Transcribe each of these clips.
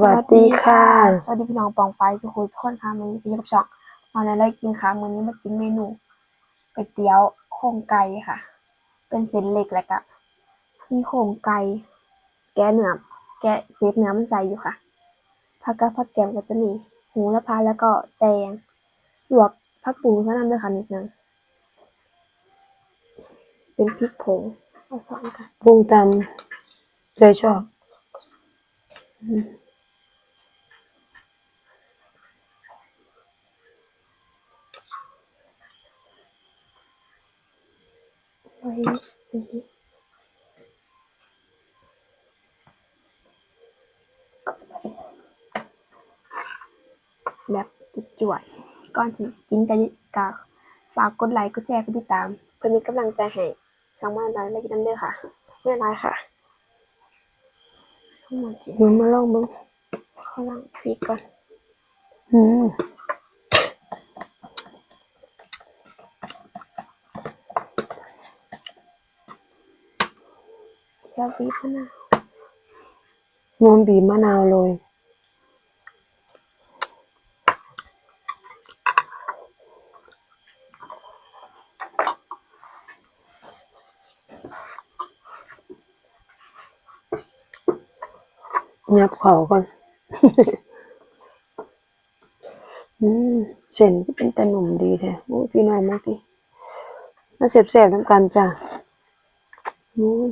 วัสดีค่ะ สวัสดีพี่น้องปองไปสุขุมทุกคนค่ะมันนี้พี่กับช่องมาในไล่กินค่ะมื้อนี้มากินเมนูก๋วยเตี๋ยวโครงไก่ค่ะ เป็นเส้นเล็กแล้วก็มีโครงไก่แกะเนื้อแกะเศษเนื้อมันใส่อยู่ค่ะผักกาดผักแกมก็จะมีหูละพาแล้วก็แตงลวกผักปรุงซะนั่นด้วยค่ะนิดนึงเป็นพริกผงเอาสองค่ะปรุงตามใจชอบไสีแบบจุดจวดๆก่อนสิกินกันกาฝากกดไลค์กดแชร์กดติดตาม เพื่อมีกำลังใจให้สร้างบ้านเราและกินน้ำเด้อค่ะไม่เป็นไรค่ะทั้งหมดที่มันมาลองเบิ่งข้างล่างพริกก่อน อืม แล้ว บีบมะนาวนวมบีบมะนาวโรยยับเขาก่อน อืมเส้นก็เป็นแต่หนุ่มดีแท้โอ้พี่น้องมากดิมาเสียบๆน้ำกันจ้ะอืม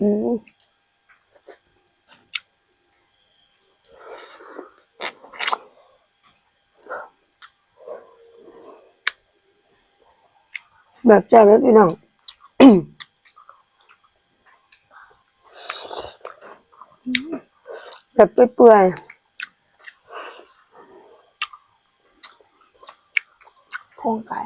อืม แบบแจ่บแล้วพี่น้องแบบเปื่อยโครงไก่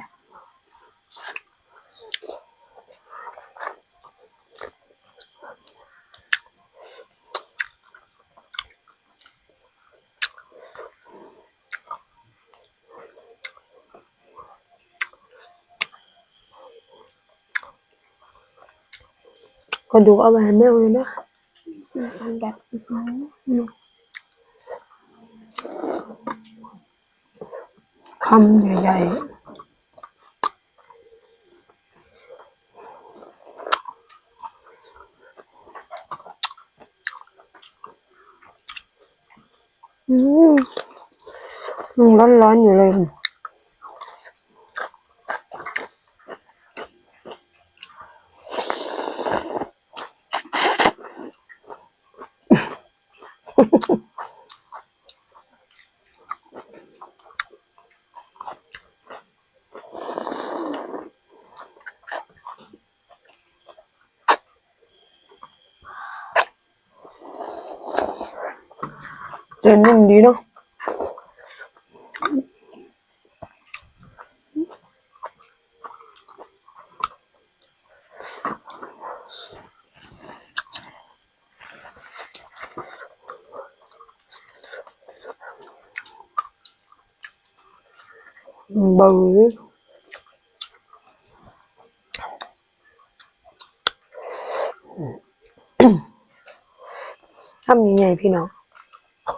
ๆก็ดูเอาไว้ให้แม่เลยนะสีสันแบบอื้อหือคำใหญ่ๆอืมยังร้อนๆอยู่เลย เจนนุ่มดีเนาะเบาเลยทำยังไงพี่น้อง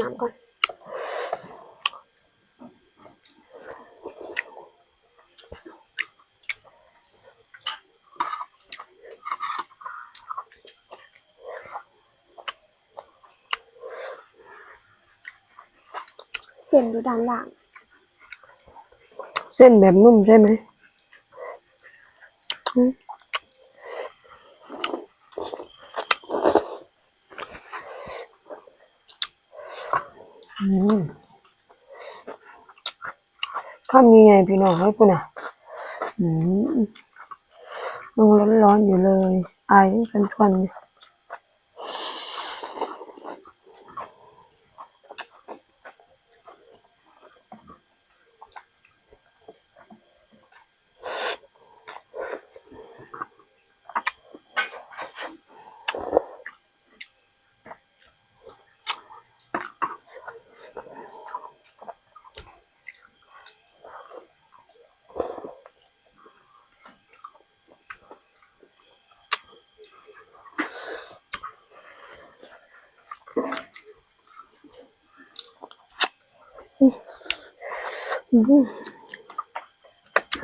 น้ำก่อนเส้นอยู่ด้านล่าง เส้นแบบนุ่มใช่ไหม อืม ข้ามีไงพี่น้องให้ปุ่นอะอืมยังร้อนๆอยู่เลยไอเป็นควัน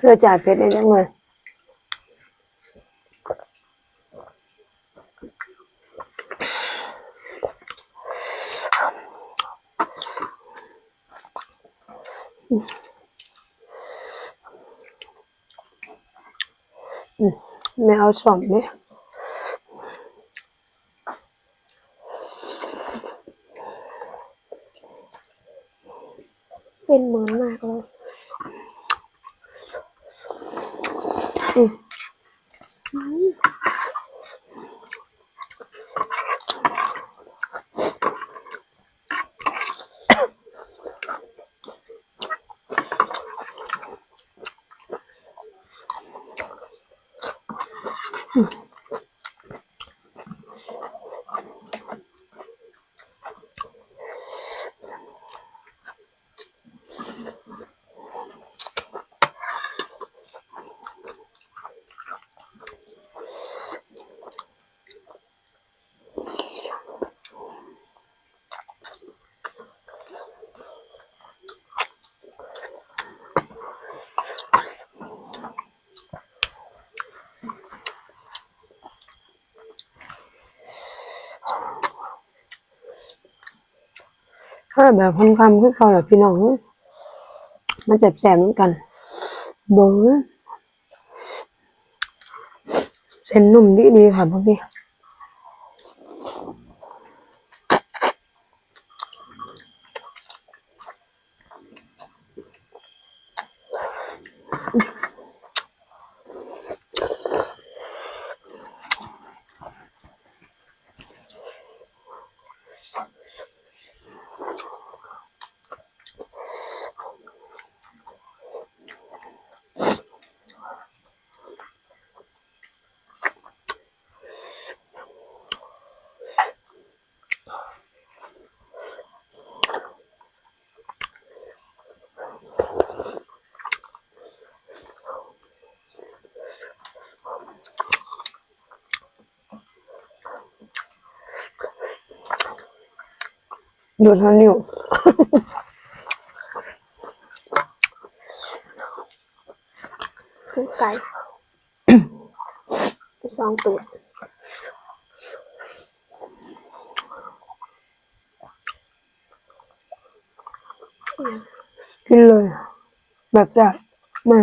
เราจ่ายเพชรได้ยังไงไม่เอาสอมไหม เส้นเหมือนมากเลยอืม ถ้าแบบคำๆคือเขาแบบพี่น้อง มันเจ็บแสบเหมือนกันเบิ้งเส้นนุ่มดีดีๆค่ะพวกนี้ ดูดเท่านิ้วคือไก่สองตัวกินเลย แบบจะไม่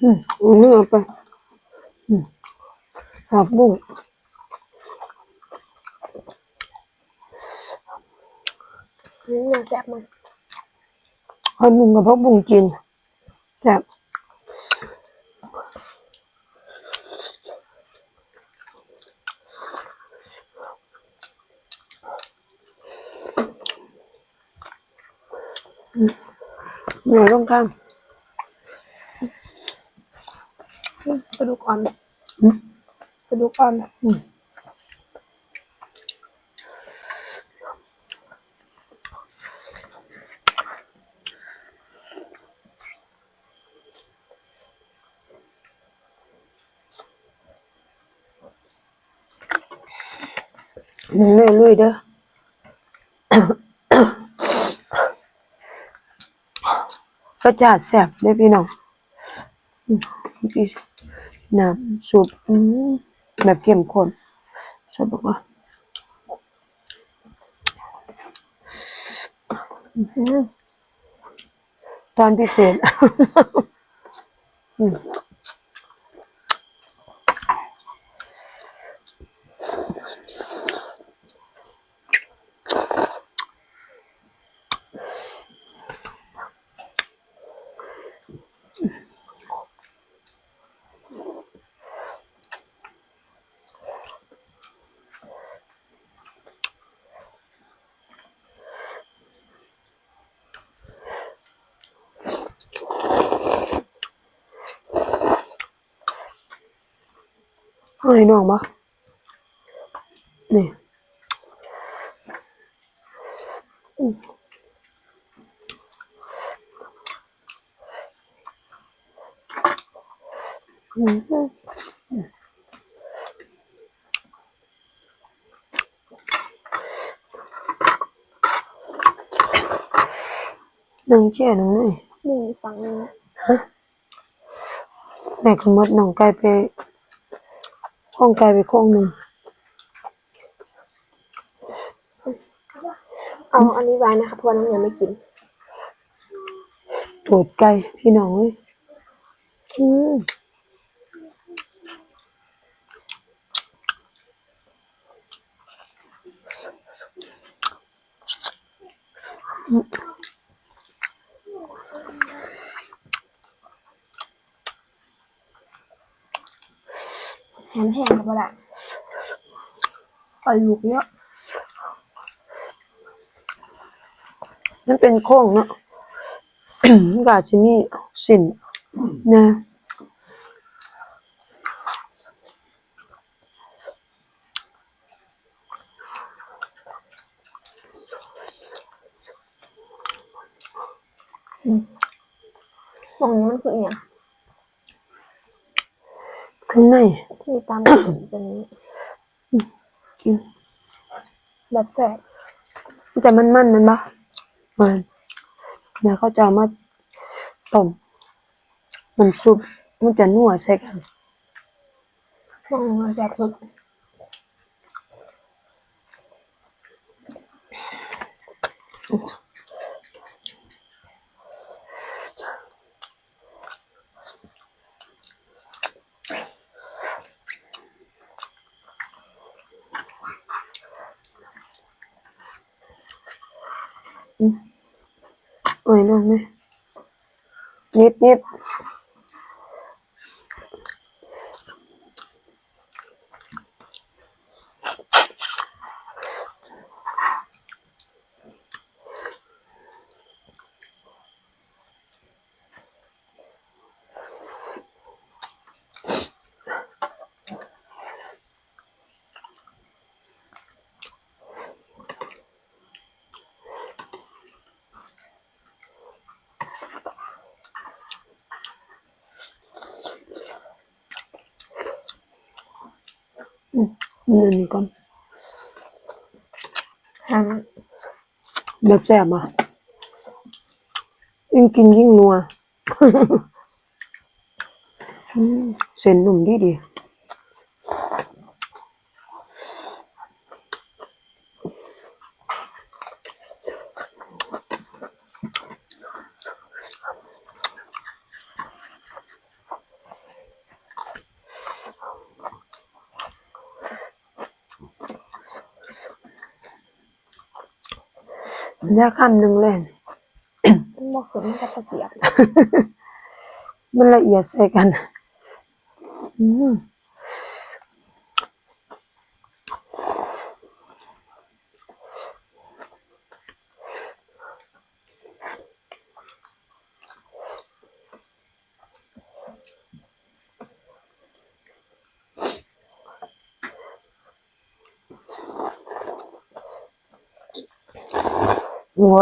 อืมเอาเนื้อไปอืมผักบุ้งนี่น่าแซ่บมันผักบุ้งกับผักบุ้งกินแซ่บอืมเหนื่อยต้องข้าม ดูกอ่อนกระดูกอ่อนมันแน่เลยเด้อรสชาติแซ่บเลยพี่น้อง น้ำซุปแบบเข้มข้นสดบอกว่าอื้อหือตอนพิเศษ อืมเอาให้น้องบ่นี่อืมอืมนางเจ้าน้องนี่หนึ่งฝั่งหนึงแม่ก็มดน้องไก่ไป ห้องไก่ไปโค้งหนึ่งเอาอันนี้ไว้นะคะเพราะว่าน้องยังไม่กินตูดไก่พี่น้องเอ้ยอืม แห้งๆครับละปล่อยลูกเยอะมันเป็นโค้งเนาะมันก็อาจจะมีสินนะตรงนี้มันคืออย่าง ข้างในที่ตามกันเป็นกินแบบแสบมันจะมันๆมันปะมันเนี่ยเขาจะเอามาต้มน้ำซุปมันจะนัวใส่กันตรงนี้แสบสุดโอ้ ยน้องไหมนิดนิด นี่นี่ก่อนห้ามแบบแซ่บอะยิ่งกินยิ่งนัวอืมเส้นหนุ่มดีดี แล้วคำหนึ่งเลยมันบอกคือมันกระตะเกียบ มันละเอียดใส่กัน อืม วัว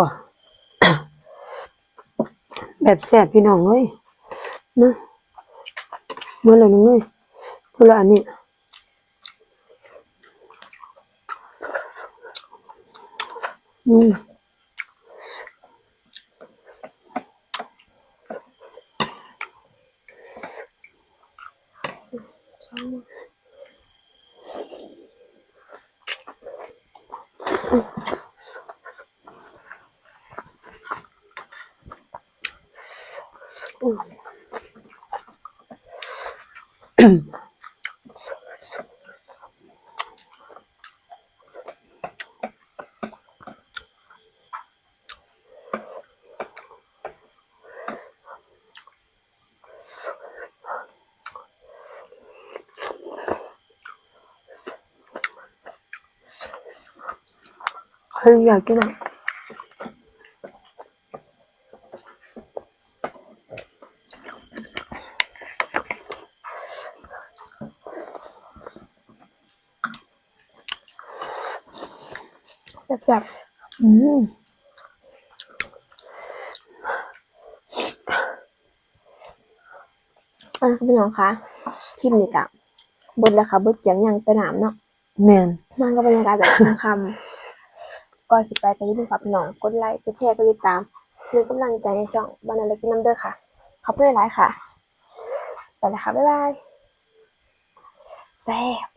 แบบแสบพี่น้องเอ้ยนะเมื่อไหร่น้องเอ้ยพูดละอันนี้อืม ใครอยากกินอะแซ่บอืมๆอะพี่น้องคะคลิปนี้กะเบิดแล้วค่ะเบิดเกียงยังสนามเนาะแมนมันก็บรรยากาศแบบค่ำๆ ก่อนสิไปไปที่ดูครับพี่น้องกดไลค์กดแชร์กดติดตามเพื่อกำลังใจในช่องบานาเล็กน้ำเด้อค่ะ ขอบคุณหลายๆค่ะ ไปแล้วค่ะ บ๊ายบายแซ่บ